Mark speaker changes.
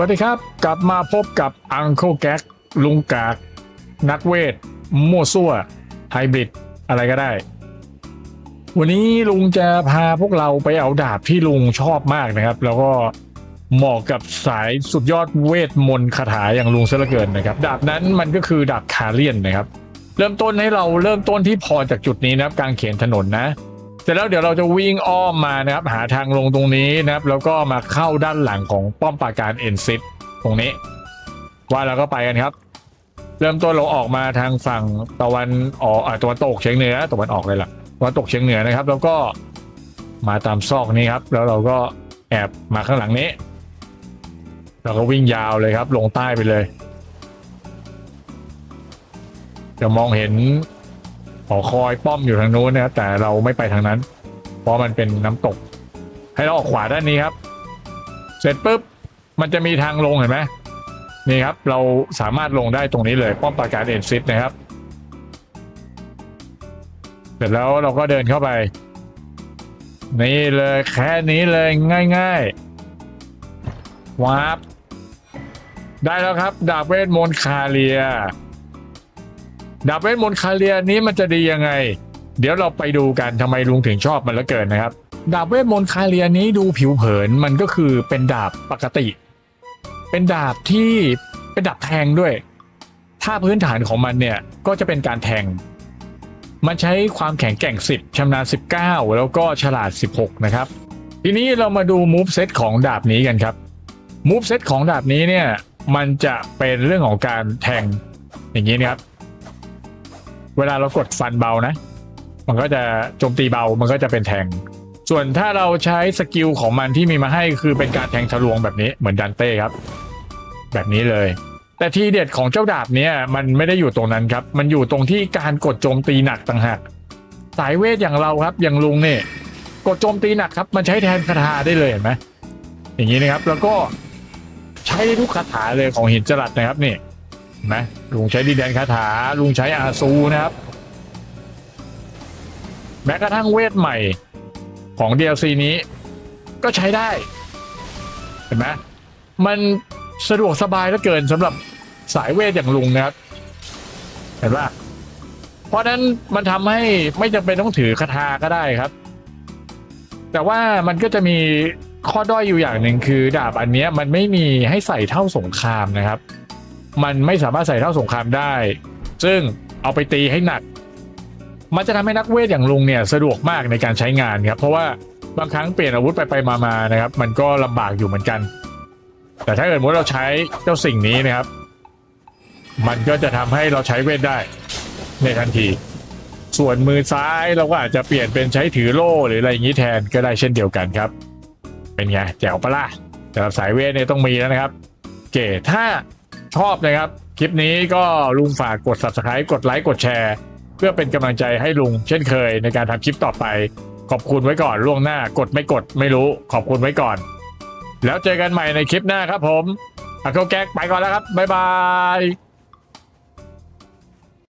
Speaker 1: วัสดีครับ กลับมาพบกับอัง e แก๊กลุงกาก นักเวทมั่วซั่วไฮบริดอะไรก็ได้ วันนี้ลุงจะพาพวกเราไปเอาดาบที่ลุงชอบมากนะครับ แล้วก็เหมาะกับสายสุดยอดเวทมนต์คาถาอย่างลุงซะเหลือเกินนะครับ ดาบนั้นมันก็คือดาบคาเลียนนะครับ เริ่มต้นให้เราเริ่มต้นที่พอจากจุดนี้นะครับกลางเขียนถนนนะ ร็จแล้วเดี๋ยวเราจะวิ่งอ้อมมานะครับหาทางลงตรงนี้นะครับ แล้วก็มาเข้าด้านหลังของป้อมปราการเอ็นซิตตรงนี้ ว่าเราก็ไปกันครับ เริ่มต้นเราออกมาทางฝั่งตะวันออกตะวันตกเฉียงเหนือตะวันออกเลยล่ะตะวันตกเฉียงเหนือนะครับ แล้วก็มาตามซอกนี้ครับ แล้วเราก็แอบมาข้างหลังนี้เราก็วิ่งยาวเลยครับ ลงใต้ไปเลยจะมองเห็น หอคอยป้อมอยู่ทางนู้นนะครับแต่เราไม่ไปทางนั้น เพราะมันเป็นน้ำตก ให้เราออกขวาด้านนี้ครับ เสร็จปุ๊บมันจะมีทางลงเห็นไหมนี่ครับเราสามารถลงได้ตรงนี้เลยป้อมปราการเอ็นซิตนะครับ เสร็จแล้วเราก็เดินเข้าไป นี่เลยแค่นี้เลยง่ายๆวาร์ปได้แล้วครับ ดาบเวทมนต์คาเลีย ดาบเวทมนต์คาเลียนี้มันจะดียังไง เดี๋ยวเราไปดูกันทำไมลุงถึงชอบมันเหลือเกินนะครับ ดาบเวทมนต์คาเลียนี้ดูผิวเผินมันก็คือเป็นดาบปกติ เป็นดาบที่เป็นดาบแทงด้วย ถ้าพื้นฐานของมันเนี่ยก็จะเป็นการแทง มันใช้ความแข็งแกร่ง 10ชำนาญ19 แล้วก็ฉลาด 16 นะครับ ทีนี้เรามาดูมูฟเซตของดาบนี้กันครับมูฟเซตของดาบนี้เนี่ยมันจะเป็นเรื่องของการแทงอย่างนี้นะครับ เวลาเรากดฟันเบานะ มันก็จะโจมตีเบา มันก็จะเป็นแทง ส่วนถ้าเราใช้สกิลของมันที่มีมาให้คือเป็นการแทงทะลวงแบบนี้เหมือนดันเต้ครับ แบบนี้เลย แต่ทีเด็ดของเจ้าดาบเนี้ยมันไม่ได้อยู่ตรงนั้นครับ มันอยู่ตรงที่การกดโจมตีหนักต่างหากสายเวทอย่างเราครับ อย่างลุงเนี่ยกดโจมตีหนักครับ มันใช้แทนคาถาได้เลยเห็นไหมอย่างนี้นะครับแล้วก็ใช้ได้ทุกคาถาเลยของหินจรัสนะครับนี่ นะลุงใช้ดีแดนคาถาลุงใช้อาซูนะครับ แม้กระทั่งเวทใหม่ของ DLC นี้ ก็ใช้ได้ เห็นไหมมันสะดวกสบายเหลือเกินสำหรับสายเวทอย่างลุงนะครับ เห็นปะเพราะนั้นมันทำให้ไม่จำเป็นต้องถือคาถาก็ได้ครับ แต่ว่ามันก็จะมีข้อด้อยอยู่อย่างหนึ่งคือ ดาบอันนี้มันไม่มีให้ใส่เท่าสงครามนะครับ มันไม่สามารถใส่เท่าสงครามได้ ซึ่งเอาไปตีให้หนัก มันจะทำให้นักเวทอย่างลุงเนี่ยสะดวกมากในการใช้งานครับ เพราะว่าบางครั้งเปลี่ยนอาวุธไปไปมามานะครับ มันก็ลำบากอยู่เหมือนกัน แต่ถ้าเกิดว่าเราใช้เจ้าสิ่งนี้นะครับ มันก็จะทำให้เราใช้เวทได้ในทันที ส่วนมือซ้ายเราก็อาจจะเปลี่ยนเป็นใช้ถือโล่หรืออะไรอย่างนี้แทนก็ได้เช่นเดียวกันครับ เป็นไงแจ๋วปะล่ะสำหรับสายเวทเนี่ยต้องมีแล้วนะครับ เก๋ถ้า ชอบนะครับ คลิปนี้ก็ลุงฝากกด subscribe กดไลค์กดแชร์เพื่อเป็นกำลังใจให้ลุงเช่นเคยในการทำคลิปต่อไป ขอบคุณไว้ก่อนล่วงหน้ากดไม่กดไม่รู้ขอบคุณไว้ก่อน แล้วเจอกันใหม่ในคลิปหน้าครับผมอาโกแก๊กไปก่อนแล้วครับบ๊ายบาย